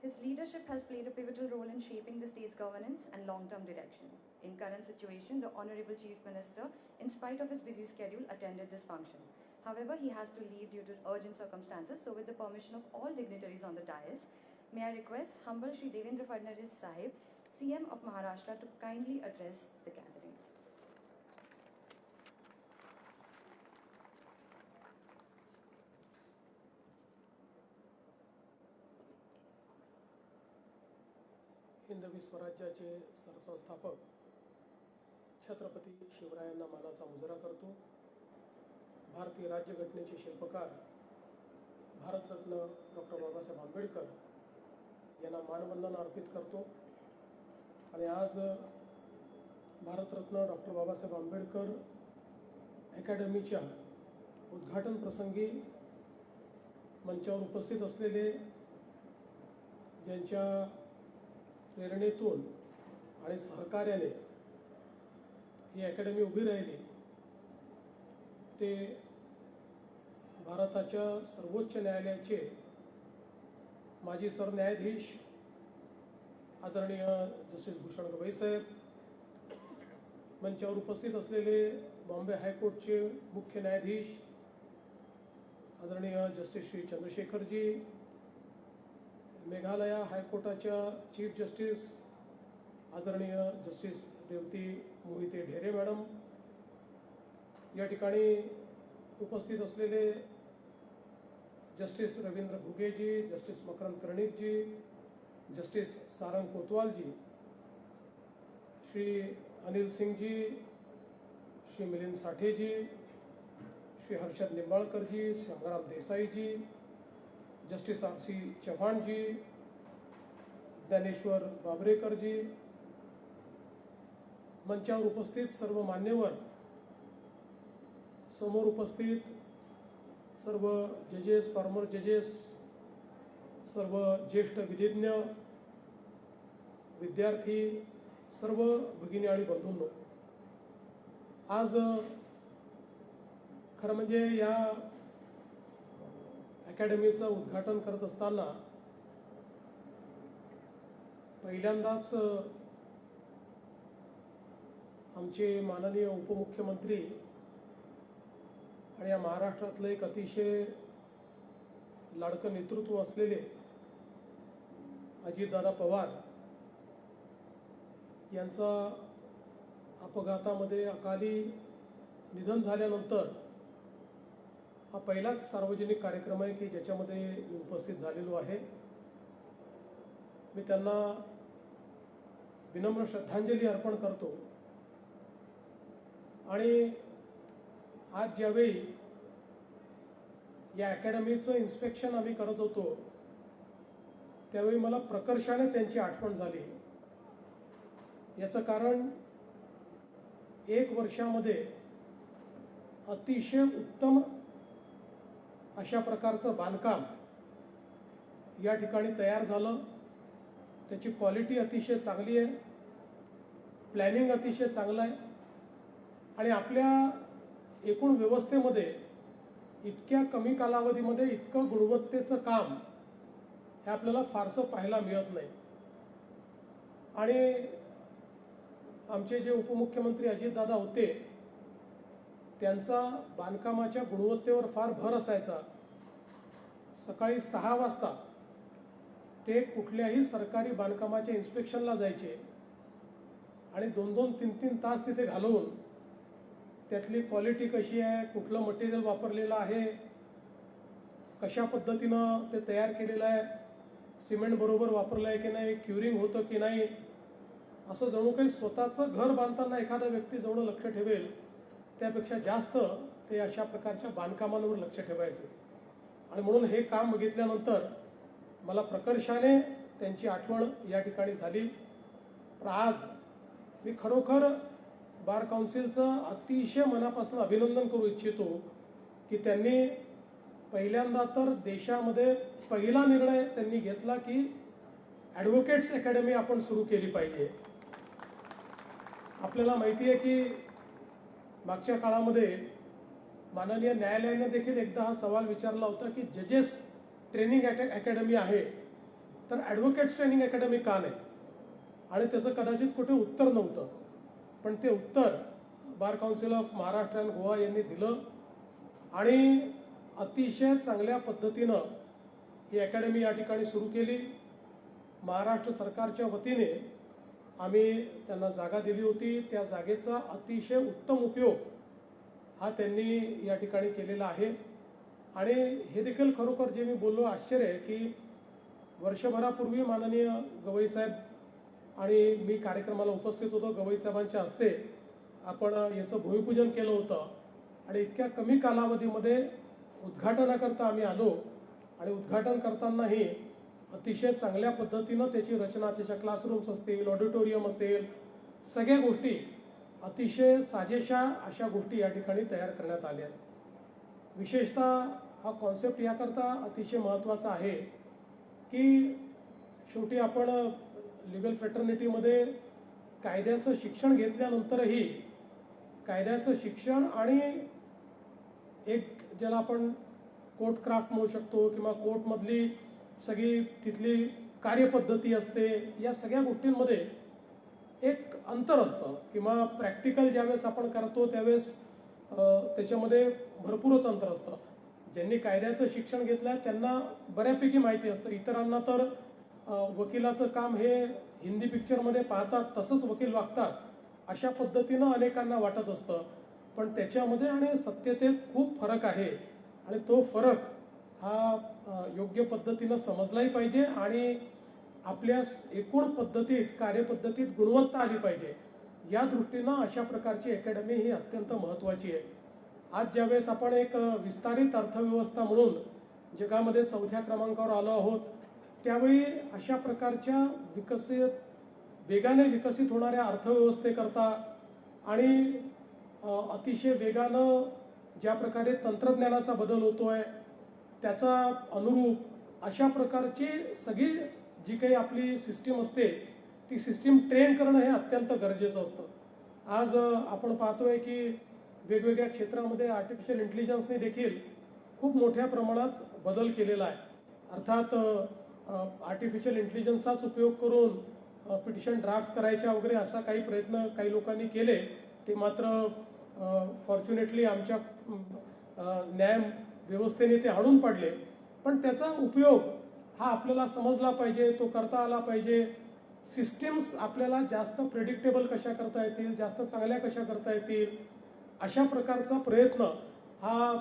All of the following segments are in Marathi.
His leadership has played a pivotal role in shaping the state's governance and long-term direction. In current situation, the Honorable Chief Minister, in spite of his busy schedule, attended this function. However, he has to leave due to urgent circumstances, so with the permission of all dignitaries on the dais, may I request humble Shri Devendra Fadnavis Sahib, CM of Maharashtra, to kindly address the gathering. हिंदवी स्वराज्याचे सरसंस्थापक छत्रपती शिवरायांना मानाचा मुजरा करतो. भारतीय राज्यघटनेचे शिल्पकार भारतरत्न डॉक्टर बाबासाहेब आंबेडकर यांना मानवंदना अर्पित करतो. आणि आज भारतरत्न डॉक्टर बाबासाहेब आंबेडकर अकॅडमीच्या उद्घाटन प्रसंगी मंचावर उपस्थित असलेले ज्यांच्या प्रेरणेतून आणि सहकार्याने ही अकॅडमी उभी राहिली. ते भारताच्या सर्वोच्च न्यायालयाचे माजी सरन्यायाधीश आदरणीय जस्टिस भूषण गवई साहेब मंचावर उपस्थित असलेले बॉम्बे हायकोर्टचे मुख्य न्यायाधीश आदरणीय जस्टिस श्री चंद्रशेखरजी मेघालया हायकोर्टाच्या चीफ जस्टिस आदरणीय जस्टिस रेवती मोहिते ढेरे मॅडम या ठिकाणी उपस्थित असलेले justice Ravindra Ghugeji justice Makarand Karnikji justice Sarang Kotwalji Shri Anil Singhji Shri Milind Satheji Shri Harshad Nimbalkarji Shyamram Desaiji justice R C Chavanji Dnyaneshwar Babrekarji मंचावर उपस्थित सर्व मान्यवर समोर उपस्थित सर्व जजेस फॉर्मर जजेस सर्व ज्येष्ठ विधिज्ञ विद्यार्थी सर्व भगिनी आणि बंधूंनो आज खरं म्हणजे या अकॅडमीचं उद्घाटन करत असताना पहिल्यांदाच आमचे माननीय उपमुख्यमंत्री आणि या महाराष्ट्रातलं एक अतिशय लाडकं नेतृत्व असलेले अजितदादा पवार यांचा अपघातामध्ये अकाली निधन झाल्यानंतर हा पहिलाच सार्वजनिक कार्यक्रम आहे की ज्याच्यामध्ये मी उपस्थित झालेलो आहे. मी त्यांना विनम्र श्रद्धांजली अर्पण करतो. आणि आज ज्यावेळी या अकॅडमीचं इन्स्पेक्शन आम्ही करत होतो त्यावेळी मला प्रकर्षाने त्यांची आठवण झाली. याचं कारण एक वर्षामध्ये अतिशय उत्तम अशा प्रकारचं बांधकाम या ठिकाणी तयार झालं. त्याची क्वालिटी अतिशय चांगली आहे. प्लॅनिंग अतिशय चांगलं आहे. आणि आपल्या एकूण व्यवस्थेमध्ये इतक्या कमी कालावधीमध्ये इतकं गुणवत्तेचं काम हे आपल्याला फारसं पाहायला मिळत नाही. आणि आमचे जे उपमुख्यमंत्री अजितदादा होते त्यांचा बांधकामाच्या गुणवत्तेवर फार भर असायचा. सकाळी सहा वाजता ते कुठल्याही सरकारी बांधकामाच्या इन्स्पेक्शनला जायचे आणि दोन दोन तीन तीन तास तिथे घालवून त्यातली क्वालिटी कशी आहे कुठलं मटेरियल वापरलेलं आहे कशा पद्धतीनं ते तयार केलेलं आहे सिमेंट बरोबर वापरलं आहे की नाही क्युरिंग होतं की नाही असं जणू काही स्वतःचं घर बांधताना एखादा व्यक्ती जेवढं लक्ष ठेवेल त्यापेक्षा जास्त ते अशा प्रकारच्या बांधकामांवर लक्ष ठेवायचे. आणि म्हणून हे काम बघितल्यानंतर मला प्रकर्षाने त्यांची आठवण या ठिकाणी झाली. पण आज मी खरोखर बार काउन्सिलचं अतिशय मनापासून अभिनंदन करू इच्छितो की त्यांनी पहिल्यांदा तर देशामध्ये पहिला निर्णय त्यांनी घेतला की ॲडव्होकेट्स अकॅडमी आपण सुरू केली पाहिजे. आपल्याला माहिती आहे की मागच्या काळामध्ये माननीय न्यायालयाने देखील एकदा हा सवाल विचारला होता की जजेस ट्रेनिंग अकॅडमी आहे तर ॲडव्होकेट्स ट्रेनिंग अकॅडमी का नाही? आणि त्याचं कदाचित कुठे उत्तर नव्हतं. पण ते उत्तर bar council of Maharashtra and Goa यांनी दिलं. आणि अतिशय चांगल्या पद्धतीनं ही अकॅडमी या ठिकाणी सुरू केली. महाराष्ट्र सरकारच्या वतीने आम्ही त्यांना जागा दिली होती. त्या जागेचा अतिशय उत्तम उपयोग हा त्यांनी या ठिकाणी केलेला आहे. आणि हे देखील खरोखर जे मी बोललो आश्चर्य आहे की वर्षभरापूर्वी माननीय गवईसाहेब आणि मी कार्यक्रमाला उपस्थित होतो. गवई साहेबांच्या हस्ते आपण याचं भूमिपूजन केलं होतं. आणि इतक्या कमी कालावधीमध्ये उद्घाटनाकरता आम्ही आलो. आणि उद्घाटन करतानाही अतिशय चांगल्या पद्धतीनं त्याची रचना त्याच्या क्लासरूम्स असतील ऑडिटोरियम असेल सगळ्या गोष्टी अतिशय साजेशा अशा गोष्टी या ठिकाणी तयार करण्यात आल्या. आहेत विशेषतः हा कॉन्सेप्ट याकरता अतिशय महत्त्वाचा आहे की शेवटी आपण लिगल फ्रेटर्निटीमध्ये कायद्याचं शिक्षण घेतल्यानंतरही कायद्याचं शिक्षण आणि एक ज्याला आपण कोर्ट क्राफ्ट म्हणू शकतो किंवा कोर्टमधली सगळी तिथली कार्यपद्धती असते या सगळ्या गोष्टींमध्ये एक अंतर असतं. किंवा प्रॅक्टिकल ज्यावेळेस आपण करतो त्यावेळेस त्याच्यामध्ये भरपूरच अंतर असतं. ज्यांनी कायद्याचं शिक्षण घेतलं त्यांना बऱ्यापैकी माहिती असतं. इतरांना तर वकिलाचं काम हे हिंदी पिक्चरमध्ये पाहतात तसंच वकील वागतात अशा पद्धतीनं अनेकांना वाटत असतं. पण त्याच्यामध्ये आणि सत्यतेत खूप फरक आहे. आणि तो फरक हा योग्य पद्धतीनं समजलाही पाहिजे आणि आपल्या एकूण पद्धतीत कार्यपद्धतीत गुणवत्ता आली पाहिजे. या दृष्टीनं अशा प्रकारची अकॅडमी ही अत्यंत महत्त्वाची आहे. आज ज्यावेळेस आपण एक विस्तारित अर्थव्यवस्था म्हणून जगामध्ये चौथ्या क्रमांकावर आलो आहोत त्यावेळी अशा प्रकारच्या विकसित वेगाने विकसित होणाऱ्या अर्थव्यवस्थेकरता आणि अतिशय वेगानं ज्या प्रकारे तंत्रज्ञानाचा बदल होतो आहे त्याचा अनुरूप अशा प्रकारची सगळी जी काही आपली सिस्टीम असते ती सिस्टीम ट्रेन करणं हे अत्यंत गरजेचं असतं. आज आपण पाहतोय की वेगवेगळ्या क्षेत्रामध्ये आर्टिफिशियल इंटेलिजन्सने देखील खूप मोठ्या प्रमाणात बदल केलेला आहे. अर्थात आर्टिफिशियल इंटेलिजन्सचाच उपयोग करून पिटिशन ड्राफ्ट करायच्या वगैरे असा काही प्रयत्न काही लोकांनी केले. ते मात्र फॉर्च्युनेटली आमच्या न्याय व्यवस्थेने ते हाणून पडले. पण त्याचा उपयोग हा आपल्याला समजला पाहिजे तो करता आला पाहिजे. सिस्टीम्स आपल्याला जास्त प्रेडिक्टेबल कशा करता येतील जास्त चांगल्या कशा करता येतील अशा प्रकारचा प्रयत्न हा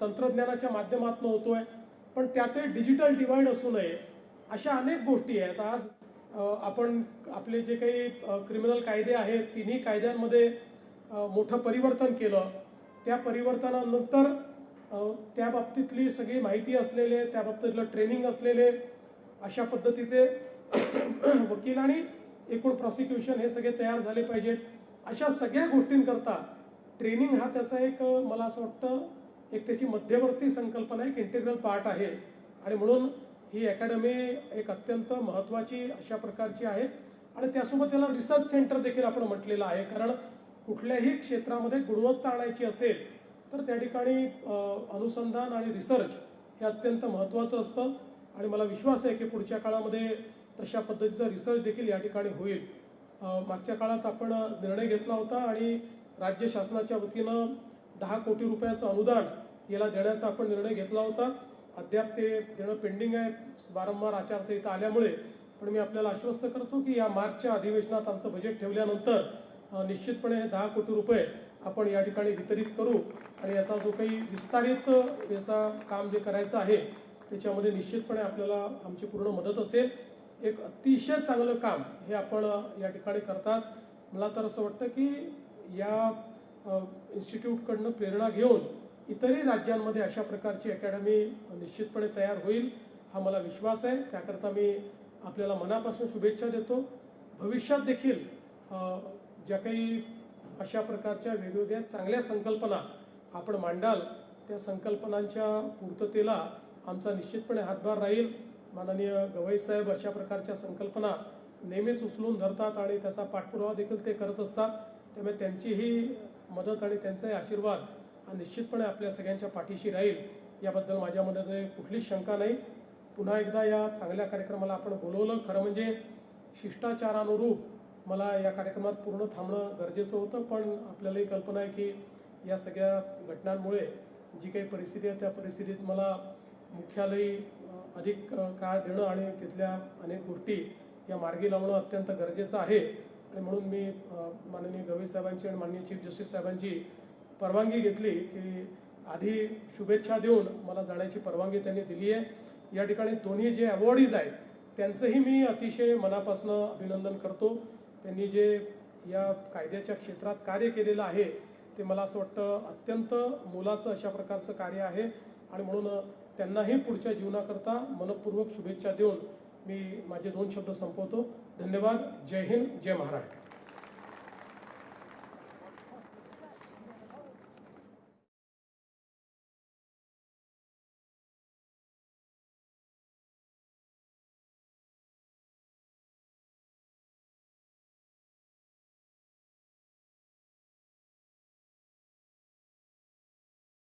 तंत्रज्ञानाच्या माध्यमातून होतो आहे पण त्यातही डिजिटल डिवाईड असू नये अशा अनेक गोष्टी आहेत. आज आपण आपले जे काही क्रिमिनल कायदे आहेत तिन्ही कायद्यांमध्ये मोठं परिवर्तन केलं. त्या परिवर्तनानंतर त्या बाबतीतली सगळी माहिती असलेले त्या बाबतीतलं ट्रेनिंग असलेले अशा पद्धतीचे वकील आणि एकूण प्रॉसिक्युशन हे सगळे तयार झाले पाहिजेत. अशा सगळ्या गोष्टींकरता ट्रेनिंग हा त्याचा एक मला असं वाटतं एक त्याची मध्यवर्ती संकल्पना एक इंटेग्रल पार्ट आहे. आणि म्हणून ही अकॅडमी एक अत्यंत महत्त्वाची अशा प्रकारची आहे. आणि त्यासोबत त्याला रिसर्च सेंटर देखील आपण म्हटलेलं आहे. कारण कुठल्याही क्षेत्रामध्ये गुणवत्ता आणायची असेल तर त्या ठिकाणी अनुसंधान आणि रिसर्च हे अत्यंत महत्त्वाचं असतं. आणि मला विश्वास आहे की पुढच्या काळामध्ये तशा पद्धतीचा रिसर्च देखील या ठिकाणी होईल. मागच्या काळात आपण निर्णय घेतला होता आणि राज्य शासनाच्या वतीनं दहा कोटी रुपयाचं अनुदान याला देण्याचा आपण निर्णय घेतला होता. अद्याप ते देणं पेंडिंग आहे. वारंवार आचारसंहिता आल्यामुळे. पण मी आपल्याला आश्वस्त करतो की या मार्चच्या अधिवेशनात आमचं बजेट ठेवल्यानंतर निश्चितपणे हे दहा कोटी रुपये आपण या ठिकाणी वितरित करू. आणि याचा जो काही विस्तारित याचा काम जे करायचं आहे त्याच्यामध्ये निश्चितपणे आपल्याला आमची पूर्ण मदत असेल. एक अतिशय चांगलं काम हे आपण या ठिकाणी करतात. मला तर असं वाटतं की या इन्स्टिट्यूटकडनं प्रेरणा घेऊन इतरही राज्यांमध्ये अशा प्रकारची अकॅडमी निश्चितपणे तयार होईल हा मला विश्वास आहे. त्याकरता मी आपल्याला मनापासून शुभेच्छा देतो. भविष्यात देखील ज्या काही अशा प्रकारच्या वेगवेगळ्या चांगल्या संकल्पना आपण मांडाल त्या संकल्पनांच्या पूर्ततेला आमचा निश्चितपणे हातभार राहील. माननीय गवई साहेब अशा प्रकारच्या संकल्पना नेहमीच उचलून धरतात आणि त्याचा पाठपुरावा देखील ते करत असतात. त्यामुळे त्यांचीही मदत आणि त्यांचाही आशीर्वाद हा निश्चितपणे आपल्या सगळ्यांच्या पाठीशी राहील. याबद्दल माझ्यामध्ये कुठलीच शंका नाही. पुन्हा एकदा या चांगल्या कार्यक्रमाला आपण बोलवलं. खरं म्हणजे शिष्टाचारानुरूप मला या कार्यक्रमात पूर्ण थांबणं गरजेचं होतं पण आपल्यालाही कल्पना आहे की या सगळ्या घटनांमुळे जी काही परिस्थिती आहे त्या परिस्थितीत मला मुख्यालयी अधिक काळ देणं आणि तिथल्या अनेक गोष्टी या मार्गी लावणं अत्यंत गरजेचं आहे. आणि म्हणून मी माननीय गवई साहेबांची आणि माननीय चीफ जस्टिस साहेबांची परवानगी घेतली की आधी शुभेच्छा देऊन मला जाण्याची परवानगी त्यांनी दिली आहे. या ठिकाणी दोन्ही जे अवॉर्डीज आहेत त्यांचंही मी अतिशय मनापासून अभिनंदन करतो. त्यांनी जे या कायद्याच्या क्षेत्रात कार्य केलेलं आहे ते मला असं वाटतं अत्यंत मोलाचं अशा प्रकारचं कार्य आहे. आणि म्हणून त्यांनाही पुढच्या जीवनाकरता मनपूर्वक शुभेच्छा देऊन मी माझे दोन शब्द संपवतो. धन्यवाद. जय हिंद. जय महाराष्ट्र.